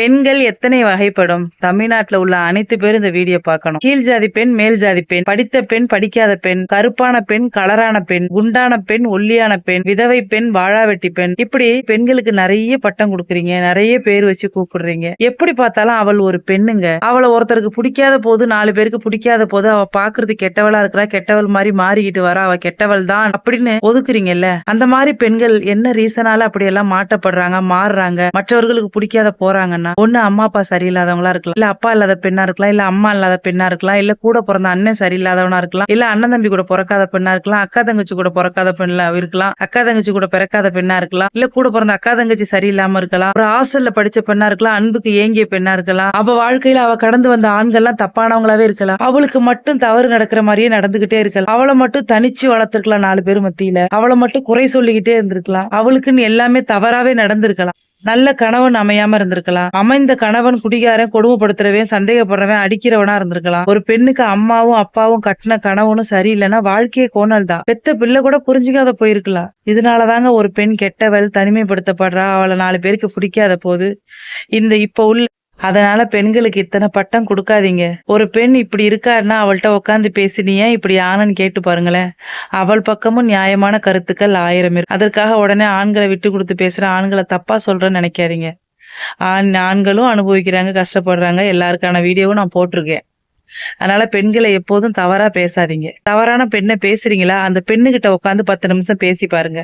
பெண்கள் எத்தனை வகைப்படும்? தமிழ்நாட்டில் உள்ள அனைத்து பேரும் இந்த வீடியோ பார்க்கணும். கீழ் ஜாதி பெண் மேல் ஜாதி பெண் படித்த பெண் படிக்காத பெண் கருப்பான பெண் கலரான பெண் குண்டான பெண் ஒல்லியான பெண் விதவை பெண் வாழாவெட்டி பெண். இப்படி பெண்களுக்கு நிறைய பட்டம் கொடுக்குறீங்க நிறைய பேர் வச்சு கூப்பிடுறீங்க. எப்படி பார்த்தாலும் அவள் ஒரு பெண்ணுங்க. அவளை ஒருத்தருக்கு பிடிக்காத போது நாலு பேருக்கு பிடிக்காத போது அவ பாக்குறது கெட்டவளா இருக்கிறா கெட்டவள் மாதிரி மாறிக்கிட்டு வரா அவ கெட்டவள் தான் அப்படின்னு ஒதுக்குறீங்கல்ல? அந்த மாதிரி பெண்கள் என்ன ரீசனால அப்படி எல்லாம் மாட்டப்படுறாங்க மாறுறாங்க? மற்றவர்களுக்கு பிடிக்காத போறாங்கன்னா ஒண்ணு அம்மா அப்பா சரியில்லாதவங்களா இருக்கலாம். இல்ல அப்பா இல்லாத பெண்ணா இருக்கலாம். இல்ல அம்மா இல்லாத பெண்ணா இருக்கலாம். இல்ல கூட பிறந்த அண்ணன் சரியில்லாதவனா இருக்கலாம். இல்ல அண்ணன் தம்பி கூட பிறக்காத பெண்ணா இருக்கலாம். அக்கா தங்கச்சி கூட பிறக்காத பெண்ணா இருக்கலாம். அக்கா தங்கச்சி கூட பிறக்காத பெண்ணா இருக்கலாம். இல்ல கூட பிறந்த அக்கா தங்கச்சி சரியில்லாம இருக்கலாம். ஒரு ஹாஸ்டல்ல படிச்ச பெண்ணா இருக்கலாம். அன்புக்கு ஏங்கிய பெண்ணா இருக்கலாம். அவ வாழ்க்கையில அவ கடந்து வந்த ஆண்கள்லாம் தப்பானவங்களாவே இருக்கலாம். அவளுக்கு மட்டும் தவறு நடக்கிற மாதிரியே நடந்துகிட்டே இருக்கலாம். அவளை மட்டும் தனிச்சு வளர்த்திருக்கலாம் நாலு பேர் மத்தியில. அவளை மட்டும் குறை சொல்லிக்கிட்டே இருந்திருக்கலாம். அவளுக்குன்னு எல்லாமே தவறாவே நடந்திருக்கலாம். நல்ல கணவன் அமையாம இருந்திருக்கலாம். அமைந்த கணவன் குடிகாரன் கொடுமைப்படுத்துறவன் சந்தேகப்படுறவன் அடிக்கிறவனா இருந்திருக்கலாம். ஒரு பெண்ணுக்கு அம்மாவும் அப்பாவும் கட்டின கணவனும் சரியில்லைன்னா வாழ்க்கையே கோணல் தான் பெத்த பிள்ளை கூட புரிஞ்சுக்காத போயிருக்கலாம். இதனாலதாங்க ஒரு பெண் கெட்டவள் தனிமைப்படுத்தப்படுறா அவளை நாலு பேருக்கு பிடிக்காத போது. இந்த இப்ப உள்ள அதனால பெண்களுக்கு இத்தனை பட்டம் கொடுக்காதீங்க. ஒரு பெண் இப்படி இருக்காருன்னா அவள்கிட்ட உட்காந்து பேசி நீ ஏன் இப்படி ஆனன்னு கேட்டு பாருங்களேன். அவள் பக்கமும் நியாயமான கருத்துக்கள் ஆயிரம் இருக்கு அதற்காக உடனே ஆண்களை விட்டு கொடுத்து பேசுற ஆண்களை தப்பா சொல்றேன்னு நினைக்காதீங்க. ஆண் ஆண்களும் அனுபவிக்கிறாங்க கஷ்டப்படுறாங்க. எல்லாருக்கான வீடியோவும் நான் போட்டிருக்கேன். அதனால பெண்களை எப்போதும் தவறா பேசாதீங்க. தவறான பெண்ணை பேசுறீங்களா? அந்த பெண்ணுகிட்ட உட்காந்து பத்து நிமிஷம் பேசி பாருங்க.